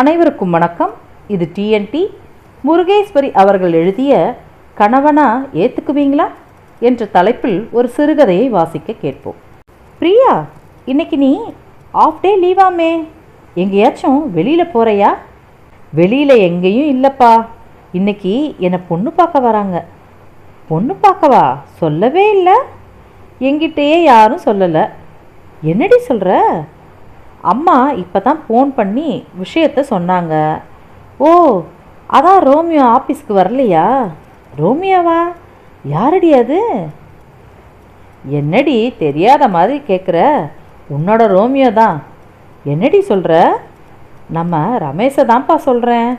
அனைவருக்கும் வணக்கம். இது டிஎன்டி முருகேஸ்வரி அவர்கள் எழுதிய கணவனா ஏத்துக்குவீங்களா என்ற தலைப்பில் ஒரு சிறுகதையை வாசிக்க கேட்போம். பிரியா இன்னைக்கு நீ ஆஃப் டே லீவாமே எங்கேயாச்சும் வெளியில் போறியா? வெளியில் எங்கேயும் இல்லைப்பா. இன்னைக்கு என்னை பொண்ணு பார்க்க வராங்க? பொண்ணு பார்க்கவா? சொல்லவே இல்லை. என்கிட்டயே யாரும் சொல்லலை. என்னடி சொல்கிற அம்மா இப்போ தான் ஃபோன் பண்ணி விஷயத்த சொன்னாங்க. ஓ அதான் ரோமியோ ஆஃபீஸ்க்கு வரலையா? ரோமியோவா? யாரடி அது? என்னடி தெரியாத மாதிரி கேட்குற உன்னோட ரோமியோ தான். என்னடி சொல்கிற நம்ம ரமேஷை தான்ப்பா சொல்கிறேன்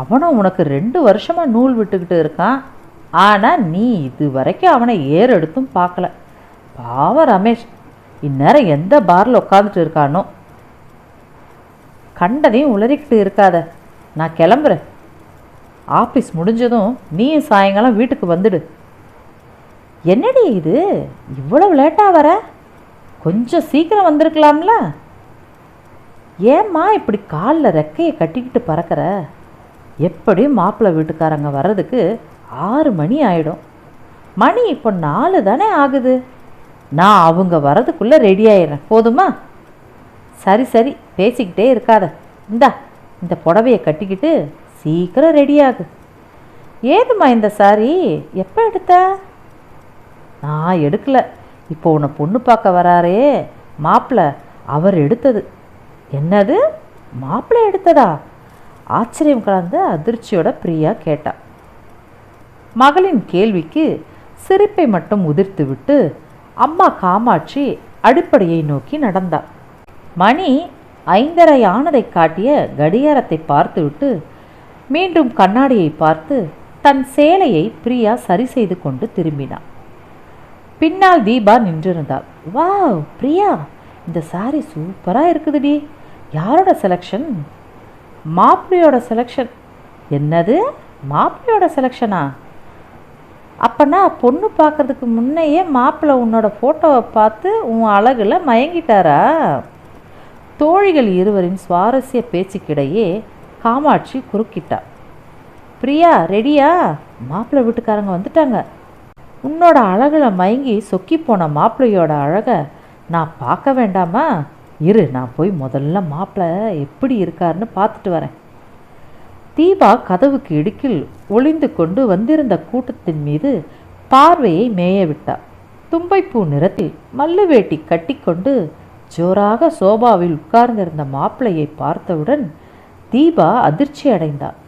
அவனும் உனக்கு ரெண்டு வருஷமாக நூல் விட்டுக்கிட்டு இருக்கான். ஆனால் நீ இது வரைக்கும் அவனை ஏறெடுத்தும் பார்க்கல. பாவம் ரமேஷ் இந்நேரம் எந்த பாரில் உட்காந்துட்டு இருக்கானோ. கண்டதையும் உளறிக்கிட்டு இருக்காத. நான் கிளம்புறேன். ஆஃபீஸ் முடிஞ்சதும் நீயும் சாயங்காலம் வீட்டுக்கு வந்துடு. என்னடி இது? இவ்வளவு லேட்டாக வர? கொஞ்சம் சீக்கிரம் வந்திருக்கலாம்ல? ஏம்மா இப்படி காலில் ரெக்கையை கட்டிக்கிட்டு பறக்கிற? எப்படியும் மாப்பிள்ளை வீட்டுக்காரங்க வர்றதுக்கு ஆறு மணி ஆயிடும். மணி இப்போ நாலு தானே ஆகுது. நான் அவங்க வர்றதுக்குள்ளே ரெடி ஆயிடுறேன். போதுமா? சரி சரி பேசிக்கிட்டே இருக்காத. இந்தா இந்த புடவையை கட்டிக்கிட்டு சீக்கிரம் ரெடியாகு ஏதுமா ஏதும்மா இந்த சாரி எப்போ எடுத்த? நான் எடுக்கல. இப்போ உன்னை பொண்ணு பார்க்க வராரே. மாப்பிள அவர் எடுத்தது. என்னது? மாப்பிள்ளை எடுத்ததா? ஆச்சரியம் கலந்த அதிர்ச்சியோட பிரியா கேட்டா. மகளின் கேள்விக்கு சிரிப்பை மட்டும் உதிர்த்துவிட்டு அம்மா காமாட்சி அடிப்படையை நோக்கி நடந்தாள் மணி ஐந்தரை ஆனதை காட்டிய கடிகாரத்தை பார்த்துவிட்டு மீண்டும் கண்ணாடியை பார்த்து தன் சேலையை பிரியா சரி செய்து கொண்டு திரும்பினான். பின்னால் தீபா நின்றிருந்தாள். வாவ் பிரியா இந்த சாரி சூப்பராக இருக்குதுடி. யாரோட செலெக்ஷன் மாப்பிள்ளையோட செலெக்ஷன் என்னது? மாப்பிள்ளையோட செலெக்ஷனா அப்பனா பொண்ணு பார்க்கறதுக்கு முன்னையே மாப்பிள்ளை உன்னோட ஃபோட்டோவை பார்த்து உன் அழகில் மயங்கிட்டாரா? தோழிகள் இருவரின் சுவாரஸ்ய பேச்சுக்கிடையே காமாட்சி குறுக்கிட்டா. பிரியா ரெடியா? மாப்பிள்ளை வீட்டுக்காரங்க வந்துட்டாங்க. உன்னோட அழகில் மயங்கி சொக்கி போன மாப்பிள்ளையோட அழகை நான் பார்க்க வேண்டாமா? இரு நான் போய் முதல்ல மாப்பிள்ளை எப்படி இருக்காருன்னு பார்த்துட்டு வரேன். தீபா கதவுக்கு இடுக்கில் ஒளிந்து கொண்டு வந்திருந்த கூட்டத்தின் மீது பார்வையை மேய விட்டாள் தும்பைப்பூ நிறத்தில் மல்லு வேட்டி கட்டிக்கொண்டு ஜோராக சோபாவில் உட்கார்ந்திருந்த மாப்பிள்ளையை பார்த்தவுடன் தீபா அதிர்ச்சி அடைந்தார்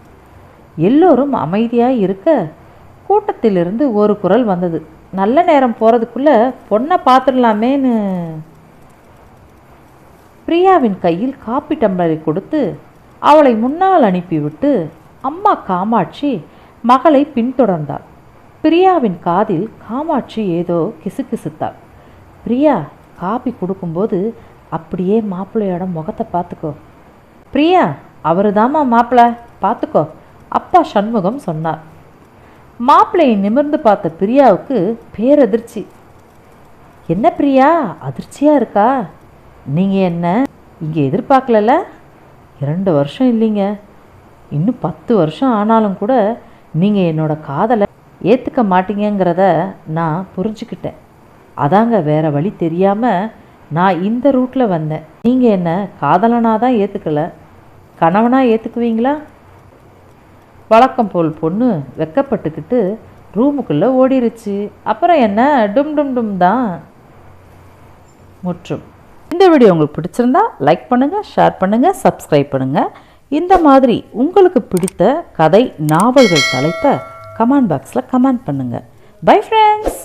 எல்லோரும் அமைதியாய் இருக்க கூட்டத்திலிருந்து ஒரு குரல் வந்தது. நல்ல நேரம் போகிறதுக்குள்ள பொண்ணை பார்த்துடலாமேன்னு. பிரியாவின் கையில் காப்பி டம்ளரை கொடுத்து அவளை முன்னால் அனுப்பிவிட்டு அம்மா காமாட்சி மகளை பின்தொடர்ந்தாள். பிரியாவின் காதில் காமாட்சி ஏதோ கிசுகிசுத்தாள். பிரியா காப்பி கொடுக்கும்போது அப்படியே மாப்பிள்ளையோட முகத்தை பார்த்துக்கோ. பிரியா அவரு தாம்மா மாப்பிள்ளை பார்த்துக்கோ அப்பா சண்முகம் சொன்னார். மாப்பிள்ளையை நிமிர்ந்து பார்த்த பிரியாவுக்கு பேரதிர்ச்சி. என்ன பிரியா அதிர்ச்சியாக இருக்கா? நீங்கள் என்ன இங்கே எதிர்பார்க்கலல்ல? இரண்டு வருஷம் இல்லைங்க. இன்னும் பத்து வருஷம் ஆனாலும் கூட நீங்கள் என்னோட காதலை ஏற்றுக்க மாட்டீங்கங்கிறத நான் புரிஞ்சுக்கிட்டேன். அதாங்க வேற வழி தெரியாமல் நான் இந்த ரூட்டில் வந்தேன். நீங்கள் என்ன காதலனாக தான் ஏற்றுக்கல கணவனாக ஏற்றுக்குவீங்களா வழக்கம் போல் பொண்ணு வெக்கப்பட்டுக்கிட்டு ரூமுக்குள்ளே ஓடிருச்சு. அப்புறம் என்ன டும் டும் டும் தான். முற்றும். இந்த வீடியோ உங்களுக்கு பிடிச்சிருந்தா லைக் பண்ணுங்கள் ஷேர் பண்ணுங்கள் சப்ஸ்கிரைப் பண்ணுங்கள் இந்த மாதிரி உங்களுக்கு பிடித்த கதை நாவல்கள் தலைப்பை கமெண்ட் பாக்ஸில் கமெண்ட் பண்ணுங்கள் பை ஃப்ரெண்ட்ஸ்!